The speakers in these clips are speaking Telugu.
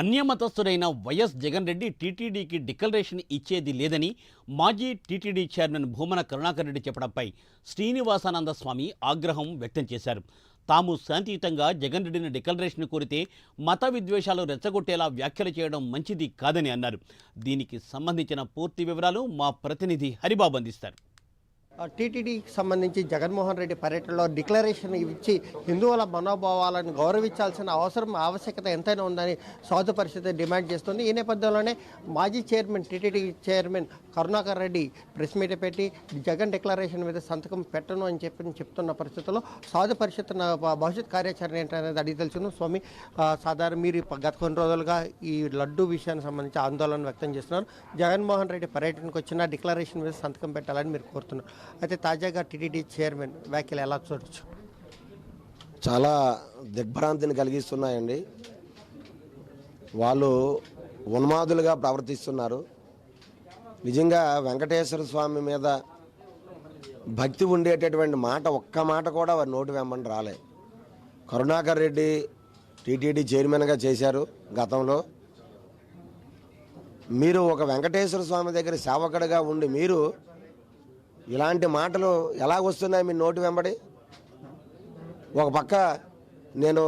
అన్యమతస్థుడైన వైఎస్ జగన్ రెడ్డి టీటీడీకి డిక్లరేషన్ ఇచ్చేది లేదని మాజీ టీటీడీ చైర్మన్ భూమన కరుణాకర్ రెడ్డి చెప్పడంపై శ్రీనివాసానంద స్వామి ఆగ్రహం వ్యక్తం చేశారు. తాము శాంతియుతంగా జగన్ రెడ్డిని డిక్లరేషన్ కోరితే మత విద్వేషాలు రెచ్చగొట్టేలా వ్యాఖ్యలు చేయడం మంచిది కాదని అన్నారు. దీనికి సంబంధించిన పూర్తి వివరాలు మా ప్రతినిధి హరిబాబు అందిస్తారు. టీటీడీకి సంబంధించి జగన్మోహన్ రెడ్డి పర్యటనలో డిక్లరేషన్ ఇచ్చి హిందువుల మనోభావాలను గౌరవించాల్సిన అవసరం ఆవశ్యకత ఎంతైనా ఉందని సౌద పరిషత్ డిమాండ్ చేస్తుంది. ఈ నేపథ్యంలోనే మాజీ chairman TTD chairman Karunakar Reddy press meet పెట్టి జగన్ డిక్లరేషన్ మీద సంతకం పెట్టను అని చెప్పి చెప్తున్న పరిస్థితుల్లో సౌద పరిషత్ నా భవిష్యత్ కార్యాచరణ ఏంటనేది అడిగి తెలుసును స్వామి సాధారణ మీరు గత కొన్ని రోజులుగా ఈ లడ్డు విషయానికి సంబంధించి ఆందోళన వ్యక్తం చేస్తున్నారు. జగన్మోహన్ రెడ్డి పర్యటనకు వచ్చిన డిక్లరేషన్ మీద సంతకం పెట్టాలని మీరు కోరుతున్నారు. అయితే తాజాగా టీటీడీ చైర్మన్ వ్యాఖ్యలు ఎలా చూడొచ్చు? చాలా దిగ్భ్రాంతిని కలిగిస్తున్నాయండి. వాళ్ళు ఉన్మాదులుగా ప్రవర్తిస్తున్నారు. నిజంగా వెంకటేశ్వర స్వామి మీద భక్తి ఉండేటటువంటి మాట ఒక్క మాట కూడా వారి నోటి వెంబడి రాలే. కరుణాకర్ రెడ్డి టీటీడీ చైర్మన్గా చేశారు గతంలో. మీరు ఒక వెంకటేశ్వర స్వామి దగ్గర సేవకుడిగా ఉండి మీరు ఇలాంటి మాటలు ఎలా వస్తున్నాయి మీ నోటి వెంబడి? ఒక పక్క నేను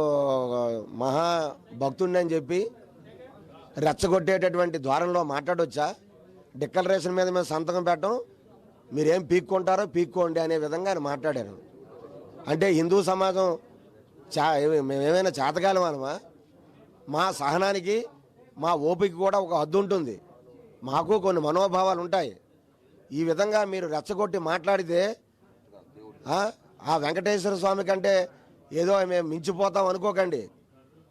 మహా భక్తుడిని అని చెప్పి రెచ్చగొట్టేటటువంటి ద్వారంలో మాట్లాడొచ్చా? డిక్లరేషన్ మీద మేము సంతకం పెట్టడం మీరేం పీక్కుంటారో పీక్కోండి అనే విధంగా ఆయన మాట్లాడారు. అంటే హిందూ సమాజం చా మేమేమైనా చేతకాలం అనమా మా సహనానికి మా ఓపిక కూడా ఒక హద్దు ఉంటుంది. మాకు కొన్ని మనోభావాలు ఉంటాయి. ఈ విధంగా మీరు రెచ్చగొట్టి మాట్లాడితే ఆ, వెంకటేశ్వర స్వామి కంటే ఏదో మేము మించిపోతాం అనుకోకండి.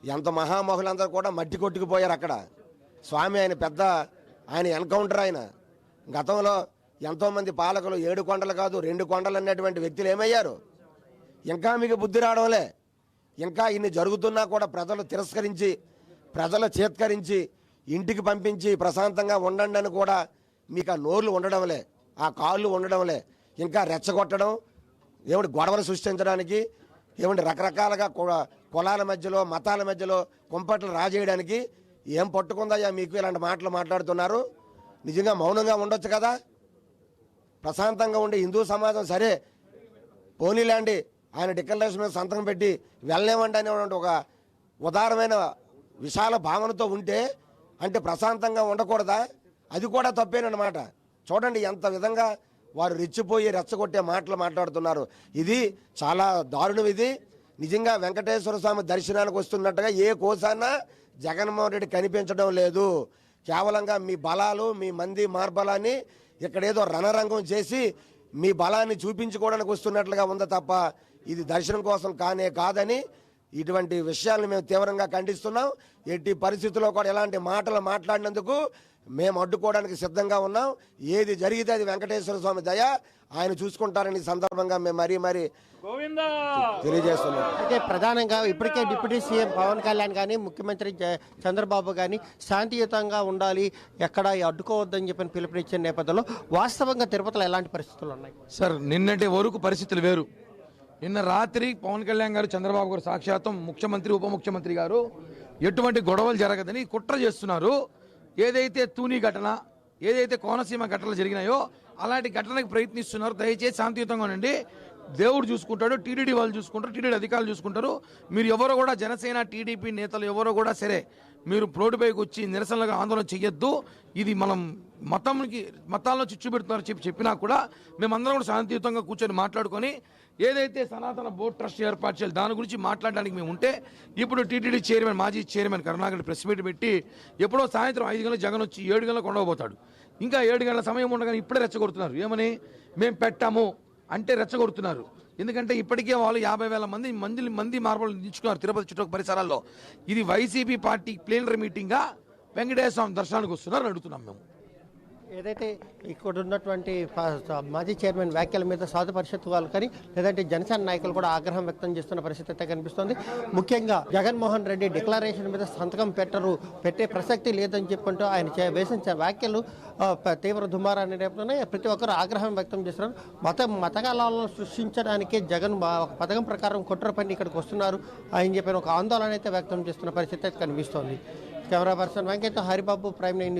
ఎంత మహామహులందరూ కూడా మట్టి కొట్టుకుపోయారు అక్కడ. స్వామి ఆయన పెద్ద ఆయన ఎన్కౌంటర్ ఆయన. గతంలో ఎంతోమంది పాలకులు ఏడు కొండలు కాదు రెండు కొండలు అన్నటువంటి వ్యక్తులు ఏమయ్యారు? ఇంకా మీకు బుద్ధి రావడంలే. ఇంకా ఇన్ని జరుగుతున్నా కూడా ప్రజలు తిరస్కరించి ప్రజలు చేత్కరించి ఇంటికి పంపించి ప్రశాంతంగా ఉండండి అని కూడా మీకు ఆ నోర్లు ఉండడంలే ఆ కాళ్ళు ఉండడంలే ఇంకా రెచ్చగొట్టడం ఏమిటి గొడవలు సృష్టించడానికి ఏమిటి రకరకాలుగా కులాల మధ్యలో మతాల మధ్యలో కుంపట్లు రాజేయడానికి ఏం పట్టుకుందయ్యా మీకు ఇలాంటి మాటలు మాట్లాడుతున్నారు? నిజంగా మౌనంగా ఉండొచ్చు కదా? ప్రశాంతంగా ఉండే హిందూ సమాజం సరే పోనీలాండి ఆయన డిక్లరేషన్ మీద సంతకం పెట్టి వెళ్ళలేమండి అనేటువంటి ఒక ఉదారమైన విశాల భావనతో ఉంటే అంటే ప్రశాంతంగా ఉండకూడదా? అది కూడా తప్పేనమాట చూడండి ఎంత విధంగా వారు రెచ్చిపోయి రెచ్చగొట్టే మాటలు మాట్లాడుతున్నారు. ఇది చాలా దారుణం ఇది. నిజంగా వెంకటేశ్వర స్వామి దర్శనానికి వస్తున్నట్టుగా ఏ కోసాన జగన్మోహన్ రెడ్డి కనిపించడం లేదు. కేవలంగా మీ బలాలు మీ మంది మార్బలాన్ని ఇక్కడేదో రణరంగం చేసి మీ బలాన్ని చూపించుకోవడానికి వస్తున్నట్లుగా ఉంది తప్ప ఇది దర్శనం కోసం కానే కాదని ఇటువంటి విషయాలను మేము తీవ్రంగా ఖండిస్తున్నాం. ఎట్టి పరిస్థితుల్లో కూడా ఎలాంటి మాటలు మాట్లాడినందుకు మేము అడ్డుకోవడానికి సిద్ధంగా ఉన్నాం. ఏది జరిగితే అది వెంకటేశ్వర స్వామి దయ. ఆయన చూసుకుంటారని సందర్భంగా మేము మరీ మరీ తెలియజేస్తున్నాం. అయితే ప్రధానంగా ఇప్పటికే డిప్యూటీ సీఎం పవన్ కళ్యాణ్ కానీ ముఖ్యమంత్రి చంద్రబాబు కానీ శాంతియుతంగా ఉండాలి. ఎక్కడ అడ్డుకోవద్దని చెప్పని పిలుపునిచ్చిన నేపథ్యంలో వాస్తవంగా తిరుపతిలో ఎలాంటి పరిస్థితులు ఉన్నాయి? సార్ నిన్నటి వరకు పరిస్థితులు వేరు. నిన్న రాత్రి పవన్ కళ్యాణ్ గారు చంద్రబాబు గారు సాక్షాత్తం ముఖ్యమంత్రి ఉప ముఖ్యమంత్రి గారు ఎటువంటి గొడవలు జరగదని కుట్ర చేస్తున్నారు. ఏదైతే తూనీ ఘటన ఏదైతే కోనసీమ ఘటనలు జరిగినాయో అలాంటి ఘటనకు ప్రయత్నిస్తున్నారు. దయచేసి శాంతియుతంగా ఉండండి. దేవుడు చూసుకుంటాడు టీడీడీ వాళ్ళు చూసుకుంటారు టీడీడీ అధికారులు చూసుకుంటారు. మీరు ఎవరో కూడా జనసేన టీడీపీ నేతలు ఎవరో కూడా సరే మీరు రోడ్డుపైకి వచ్చి నిరసనలుగా ఆందోళన చెయ్యొద్దు. ఇది మనం మతంకి మతాల్లో చిచ్చు పెడుతున్నారు చెప్పి చెప్పినా కూడా మేమందరం కూడా శాంతియుతంగా కూర్చొని మాట్లాడుకొని ఏదైతే సనాతన బోర్డు ట్రస్ట్ ఏర్పాటు చేయాలి దాని గురించి మాట్లాడడానికి మేము ఉంటే ఇప్పుడు టీటీడీ చైర్మన్ మాజీ చైర్మన్ కరుణాకర్ ప్రెస్ మీట్ పెట్టి ఎప్పుడో సాయంత్రం ఐదు గంటల జగన్ వచ్చి ఏడు గంటల కొండవబోతాడు. ఇంకా ఏడు గంటల సమయం ఉండగానే ఇప్పుడే రెచ్చగొడుతున్నారు. ఏమని? మేము పెట్టాము. అంటే రెచ్చగొడుతున్నారు. ఎందుకంటే ఇప్పటికే వాళ్ళు యాభై వేల మంది మంది మంది మార్పులు నిలుచుకున్నారు తిరుపతి చుట్టూ పరిసరాల్లో. ఇది వైసీపీ పార్టీ ప్లేనరీ మీటింగ్గా వెంకటేశ్వర స్వామి దర్శనానికి వస్తున్నారు అడుగుతున్నాం మేము. ఏదైతే ఇక్కడ ఉన్నటువంటి మాజీ చైర్మన్ వ్యాఖ్యల మీద సాధు పరిషత్ వాళ్ళు కానీ లేదంటే జనసేన నాయకులు కూడా ఆగ్రహం వ్యక్తం చేస్తున్న పరిస్థితి అయితే కనిపిస్తోంది. ముఖ్యంగా జగన్మోహన్ రెడ్డి డిక్లరేషన్ మీద సంతకం పెట్టరు పెట్టే ప్రసక్తి లేదని చెప్పుకుంటూ ఆయన చే- వేసిన వ్యాఖ్యలు తీవ్ర దుమారాన్ని రేపుతున్నాయి. ప్రతి ఒక్కరు ఆగ్రహం వ్యక్తం చేస్తున్నారు. మత మతకాలను సృష్టించడానికి జగన్ ఒక పథకం ప్రకారం కుట్ర పని ఇక్కడికి వస్తున్నారు ఆయన చెప్పిన ఒక ఆందోళన అయితే వ్యక్తం చేస్తున్న పరిస్థితి అయితే కనిపిస్తోంది. Camera person Venkaiah Haribabu prime nine